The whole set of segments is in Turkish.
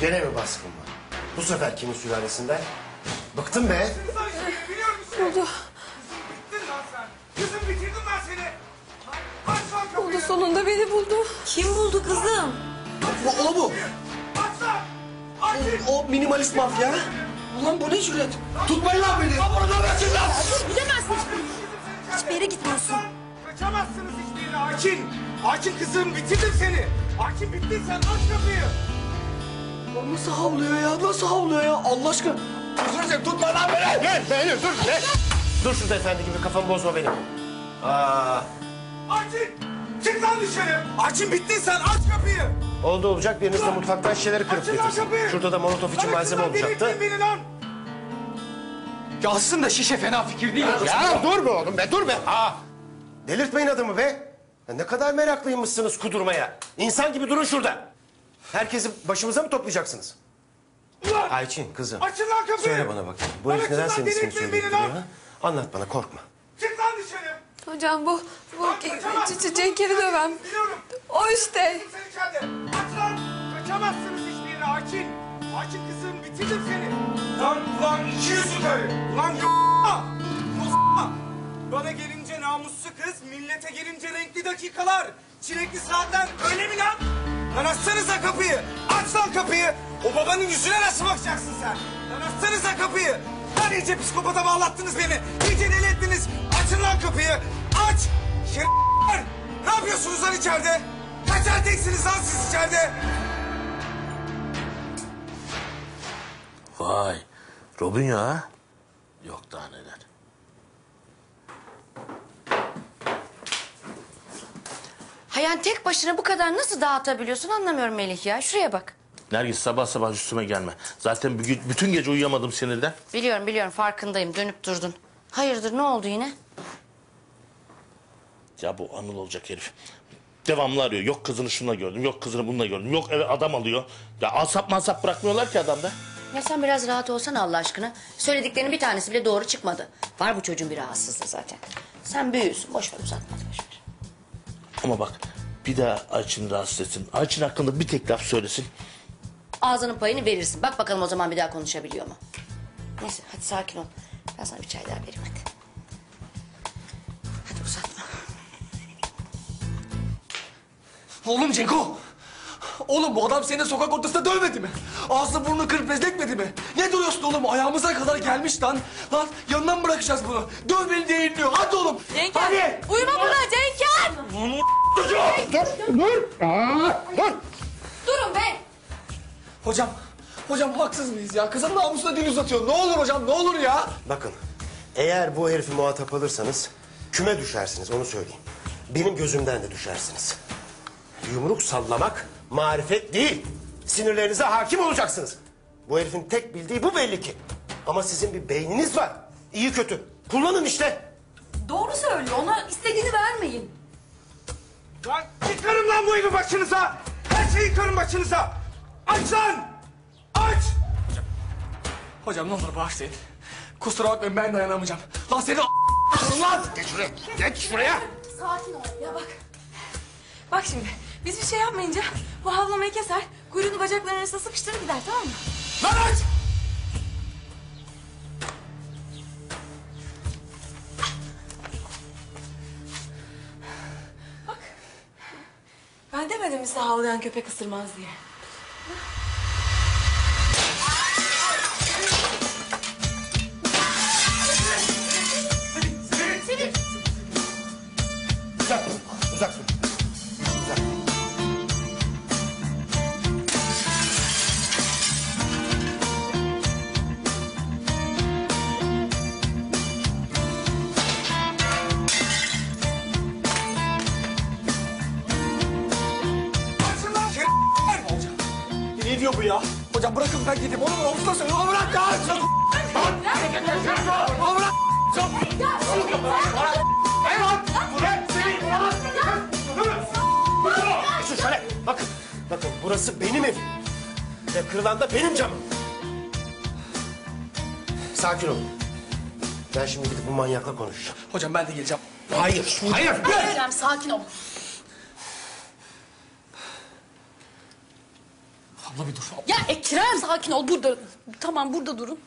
Gene mi baskın var? Bu sefer kimin sülalesinden? Bıktım be. Biliyor musun? Buldu. Bittin lan sen. Kızım bitirdim ben seni. Aç lan kapıyı. Buldu sonunda beni buldu. Kim buldu kızım? O, o bu. Aç lan. Aç. O minimalist mafya. Ulan bu ne cüret? Tutmayın lan beni. Burada bırakın lan. Gidemezsin. Hiçbir yere gitmiyorsun. Kaçamazsınız hiçbir yere Akin. Akin kızım bitirdim seni. Akin bittin sen aç kapıyı. Lan Nasıl havlıyor ya? Nasıl havlıyor ya? Allah aşkına. Özür dilerim tutma lan beni. Gel beğenir dur. Ne? Dur şurada efendi gibi kafamı bozma benim. Aa, Akin. Çık lan dışarı. Akin bittin sen aç kapıyı. oldu olacak biriniz de mutfaktan şişeleri kırıp Açın lan getirsin. kapıyı. Şurada da molotof için Lan malzeme kızlar, olacaktı. delirtmeyin beni lan. Ya aslında şişe fena fikir değil. Ya dur be oğlum be dur be. Aa, delirtmeyin adamı be. Ya ne kadar meraklıymışsınız kudurmaya. İnsan gibi durun şurada. Herkesi başımıza mı toplayacaksınız? Ulan. Ayçin kızım. Açın lan kapıyı. Söyle bana bakayım. Bu Lan herif neden lan, senin ismini lan. ha? Anlat bana korkma. Çık lan dışarı. Hocam bu, bu Lan kaçamazsın. C- C- Cenk'eri döven. Biliyorum. O işte. Aç lan. Kaçamazsınız hiçbir yere Akin. Akin kızım bitirdim seni. Lan ulan iki yüzlü karı. Y***a. Mus**a. Bana gelince namuslu kız, millete gelince renkli dakikalar. Çilekli saatler öyle mi lan? Lan açsanıza kapıyı. Aç lan kapıyı. O babanın yüzüne nasıl bakacaksın sen? Lan açsanıza kapıyı. Lan iyice psikopata bağlattınız beni. İyice deli ettiniz. Açın lan kapıyı. Aç. Şerefler. Ne yapıyorsunuz lan içeride? Kaç erkeksiniz lan siz içeride? Vay. Robin ya. Yok daha neler. Ha yani tek başına bu kadar nasıl dağıtabiliyorsun anlamıyorum Melih ya. Şuraya bak. Nergis sabah sabah üstüme gelme. Zaten bugün, bütün gece uyuyamadım sinirden. Biliyorum biliyorum farkındayım dönüp durdun. Hayırdır ne oldu yine? Ya bu Anıl olacak herif. Devamlı arıyor. Yok kızını şununla gördüm, yok kızını bununla gördüm. Yok eve adam alıyor. Ya asap masap bırakmıyorlar ki adamda. Ya sen biraz rahat olsana Allah aşkına. Söylediklerinin bir tanesi bile doğru çıkmadı. Var bu çocuğun bir rahatsızlığı zaten. Sen büyüyorsun boş ver uzatma boş ver. Ama bak bir daha Ayçin'i rahatsız etsin. Ayçin hakkında bir tek laf söylesin. Ağzının payını verirsin. Bak bakalım o zaman bir daha konuşabiliyor mu? Neyse hadi sakin ol. Ben sana bir çay daha vereyim hadi. Hadi uzatma. Oğlum Cenko. Oğlum bu adam seni sokak ortasında dövmedi mi? Ağzını burnunu kırıp bezletmedi mi? Ne duruyorsun oğlum? Ayağımıza kadar gelmiş lan. Lan yanından mı bırakacağız bunu? Döv beni değil diyor. Hadi oğlum. Cenker. Hadi. Uyuma Cenker. Durun be. Hocam. Hocam haksız mıyız ya? Kızın namusuna dil uzatıyor. Ne olur hocam ne olur ya. Bakın eğer bu herifi muhatap alırsanız küme düşersiniz onu söyleyeyim. Benim gözümden de düşersiniz. Yumruk sallamak marifet değil. Sinirlerinize hakim olacaksınız. Bu herifin tek bildiği bu belli ki. Ama sizin bir beyniniz var. İyi kötü. Kullanın işte. Doğru söylüyor. Ona istediğini vermeyin. Lan yıkarım lan bu evi başınıza. Her şeyi yıkarım başınıza. Aç lan. Aç. Hocam ne olur bağışlayın. Kusura bakmayın ben dayanamayacağım. Lan seni lan. Geç şuraya. Geç şuraya. Sakin ol. Ya bak. Bak şimdi. Biz bir şey yapmayınca bu havlamayı keser. Kuyruğunu bacaklarının arasına sıkıştırır gider tamam mı? Lan aç. Size havlayan köpek ısırmaz diye. Bu ya? Hocam bırakın ben gideyim. Onu omuzda söyle. Onu bırak ya. Lan. Onu bırak. Geçin şöyle. Bakın. Bakın burası benim evim. Ve kırılan da benim camım. Sakin olun. Ben şimdi gidip bu manyakla konuşacağım. Hocam ben de geleceğim. Hayır. Hayır. Kerem sakin ol. Abla bir dur. Ya Ekrem sakin ol burada. Tamam burada durun.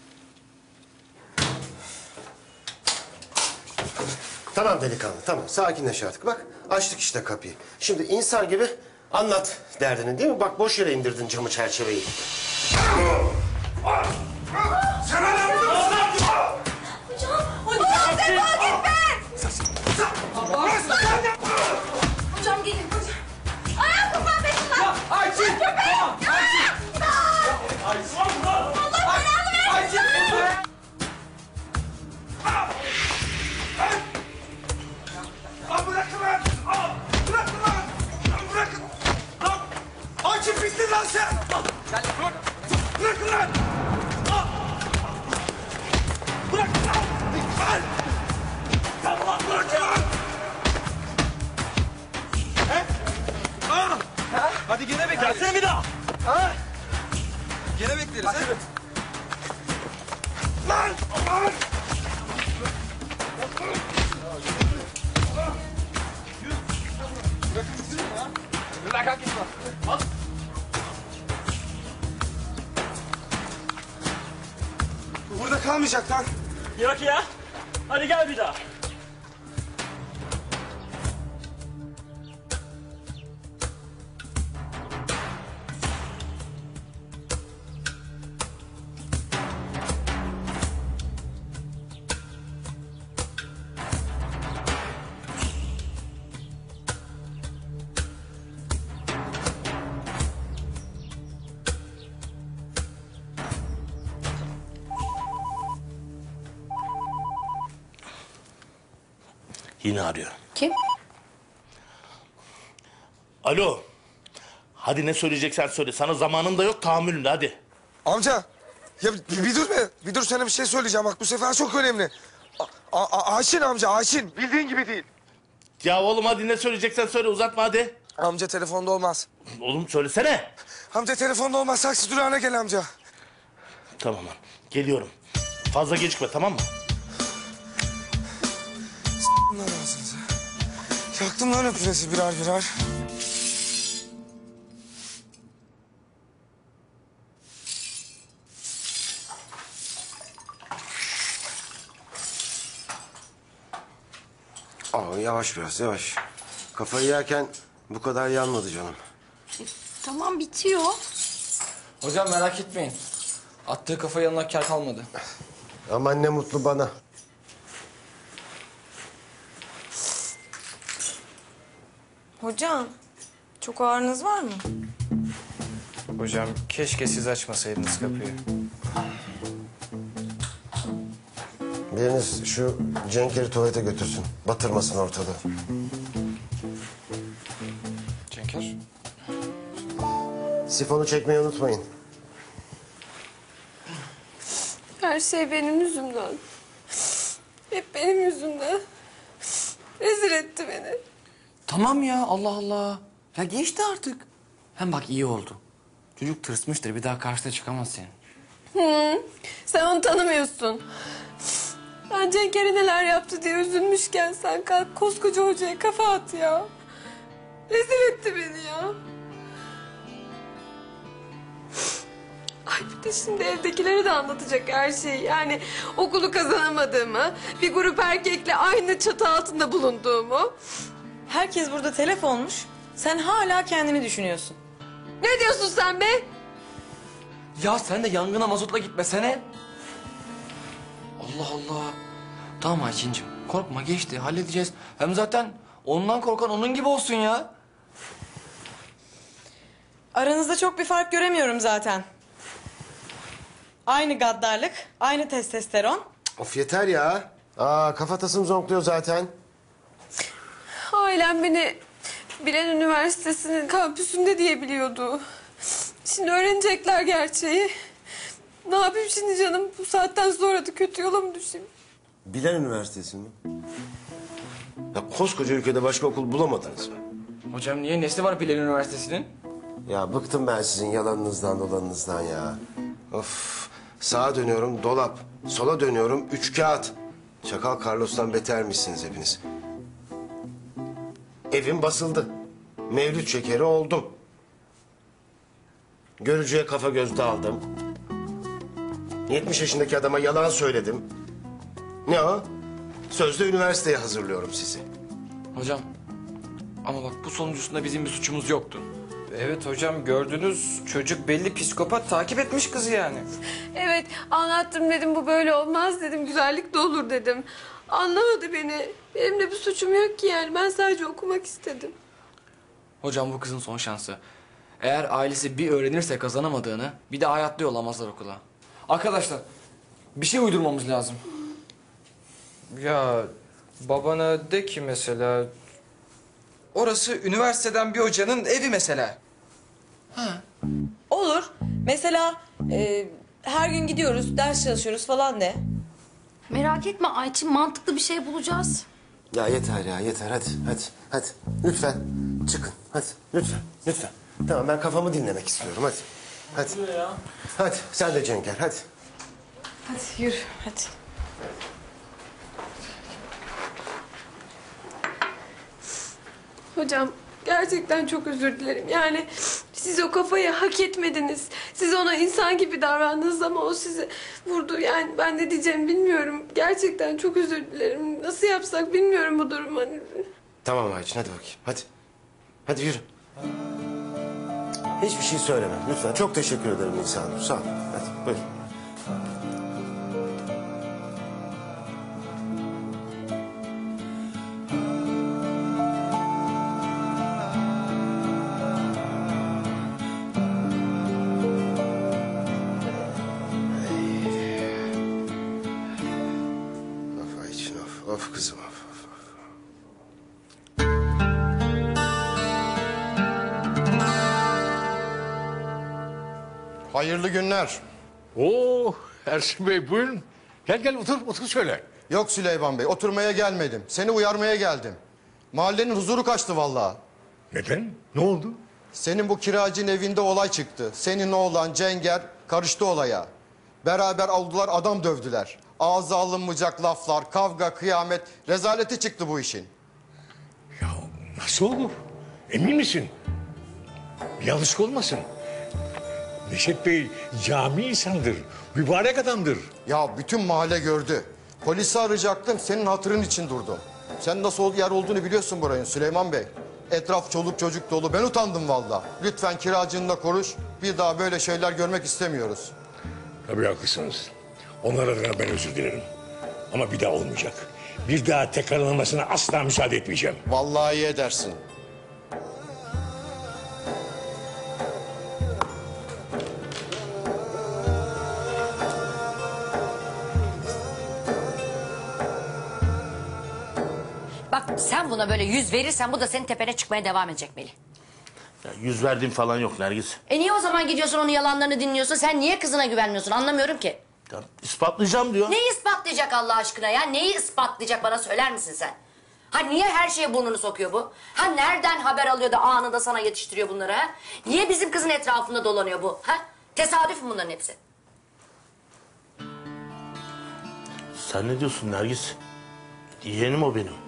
Tamam delikanlı tamam sakinleş artık bak açtık işte kapıyı. Şimdi insan gibi anlat derdini değil mi? Bak boş yere indirdin camı çerçeveyi. Hocam Hadi gene bekleriz. Gelsene bir daha. Ha? Gene bekleriz. Hadi. Lan! Lan! Burada kalmayacak lan. Yok ya. Hadi gel bir daha. Yine arıyor. Kim? Alo. Hadi ne söyleyeceksen söyle. Sana zamanın da yok tahammülün de hadi. Amca ya bir, bir dur be. Bir dur sana bir şey söyleyeceğim bak bu sefer çok önemli. A, a, a- Ayşin amca Ayşin. Bildiğin gibi değil. Ya oğlum hadi ne söyleyeceksen söyle uzatma hadi. Amca telefonda olmaz. Oğlum söylesene. Amca telefonda olmaz. Taksi durağına gel amca. Tamam lan geliyorum. Fazla gecikme tamam mı? Yaktım lan öpüresi birer birer. Aa, yavaş biraz yavaş. Kafayı yerken bu kadar yanmadı canım. Tamam bitiyor. Hocam merak etmeyin. Attığı kafa yanına kar kalmadı. Aman ne mutlu bana. Hocam çok ağrınız var mı? Hocam keşke siz açmasaydınız kapıyı. Biriniz şu Cenk'leri tuvalete götürsün. Batırmasın ortalığı. Cenker. Sifonu çekmeyi unutmayın. Her şey benim yüzümden. Hep benim yüzümden. Rezil etti beni. Tamam ya Allah Allah. Ya geçti artık. Hem bak iyi oldu. Çocuk tırsmıştır bir daha karşıda çıkamaz senin. Sen onu tanımıyorsun. Ben Cenk'e neler yaptı diye üzülmüşken sen kalk koskoca hocaya kafa at ya. Rezil etti beni ya. Ay bir de şimdi evdekilere de anlatacak her şeyi. Yani okulu kazanamadığımı, bir grup erkekle aynı çatı altında bulunduğumu. Herkes burada telef olmuş. Sen hala kendini düşünüyorsun. Ne diyorsun sen be? Ya sen de yangına mazotla gitmesene. Allah Allah. Tamam Ayçin'cim korkma geçti halledeceğiz. Hem zaten ondan korkan onun gibi olsun ya. Aranızda çok bir fark göremiyorum zaten. Aynı gaddarlık, aynı testosteron. Of yeter ya. Aa kafatasım zonkluyor zaten. Ailem beni Bilen Üniversitesi'nin kampüsünde diye biliyordu. Şimdi öğrenecekler gerçeği. Ne yapayım şimdi canım? Bu saatten sonra da kötü yola mı düşeyim? Bilen Üniversitesi mi? Ya koskoca ülkede başka okul bulamadınız mı? Hocam niye nesi var Bilal Üniversitesi'nin? Ya bıktım ben sizin yalanınızdan dolanınızdan ya. Of sağa dönüyorum dolap. Sola dönüyorum üç kağıt. Çakal Carlos'tan betermişsiniz hepiniz. Evim basıldı. Mevlüt şekeri oldum. Görücüye kafa göz daldım. 70 yaşındaki adama yalan söyledim. Ne o? Sözde üniversiteye hazırlıyorum sizi. Hocam ama bak bu sonuncusunda bizim bir suçumuz yoktu. Evet hocam gördünüz çocuk belli psikopat takip etmiş kızı yani. Evet anlattım dedim bu böyle olmaz dedim. Güzellik de olur dedim. Anlamadı beni. Benim de bir suçum yok ki yani. Ben sadece okumak istedim. Hocam bu kızın son şansı. Eğer ailesi bir öğrenirse kazanamadığını bir de hayatta yollamazlar okula. Arkadaşlar bir şey uydurmamız lazım. Ya babana de ki mesela orası üniversiteden bir hocanın evi mesela. Olur. Mesela e, her gün gidiyoruz, ders çalışıyoruz falan de. Merak etme Ayçin mantıklı bir şey bulacağız. Ya yeter ya yeter hadi hadi hadi. Lütfen çıkın hadi lütfen lütfen. Tamam ben kafamı dinlemek istiyorum hadi. Hadi. Hadi sen de Cenker hadi. Hadi yürü, hadi. Hocam gerçekten çok özür dilerim. Yani siz o kafayı hak etmediniz. Siz ona insan gibi davrandınız ama o sizi vurdu. Yani ben ne diyeceğimi bilmiyorum. Gerçekten çok özür dilerim. Nasıl yapsak bilmiyorum bu durumu. Hani... Tamam Ayçin hadi bakayım hadi. Hadi yürü. Hiçbir şey söyleme lütfen. Çok teşekkür ederim İnsanur. Sağ ol. Hadi buyur. Hayırlı günler. Oo Ersin Bey buyurun. Gel gel otur otur şöyle. Yok Süleyman Bey, oturmaya gelmedim. Seni uyarmaya geldim. Mahallenin huzuru kaçtı vallahi. Neden? Ne oldu? Senin bu kiracın evinde olay çıktı. Senin oğlan Cenger karıştı olaya. Beraber aldılar adam dövdüler. Ağza alınmayacak laflar, kavga, kıyamet, rezaleti çıktı bu işin. Ya nasıl olur? Emin misin? Bir yanlışlık olmasın. Neşet Bey cami insandır. Mübarek adamdır. Ya bütün mahalle gördü. Polisi arayacaktım, senin hatırın için durdum. Sen nasıl yer olduğunu biliyorsun buranın Süleyman Bey. Etraf çoluk çocuk dolu. Ben utandım vallahi. Lütfen kiracınla konuş. Bir daha böyle şeyler görmek istemiyoruz. Tabii haklısınız. Onlar adına ben özür dilerim. Ama bir daha olmayacak. Bir daha tekrarlanmasına asla müsaade etmeyeceğim. Vallahi iyi edersin. Buna böyle yüz verirsen bu da senin tepene çıkmaya devam edecek Melih. Ya yüz verdiğim falan yok Nergis. E niye o zaman gidiyorsun onun yalanlarını dinliyorsun? Sen niye kızına güvenmiyorsun anlamıyorum ki. Ya ispatlayacağım diyor. Neyi ispatlayacak Allah aşkına ya? Neyi ispatlayacak bana söyler misin sen? Ha niye her şeye burnunu sokuyor bu? Ha nereden haber alıyor da anında sana yetiştiriyor bunları ha? Niye bizim kızın etrafında dolanıyor bu? Ha? Tesadüf mü bunların hepsi? Sen ne diyorsun Nergis? Yeğenim o benim.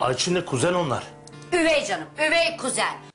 Ayçin'le kuzen onlar. Üvey canım, üvey kuzen.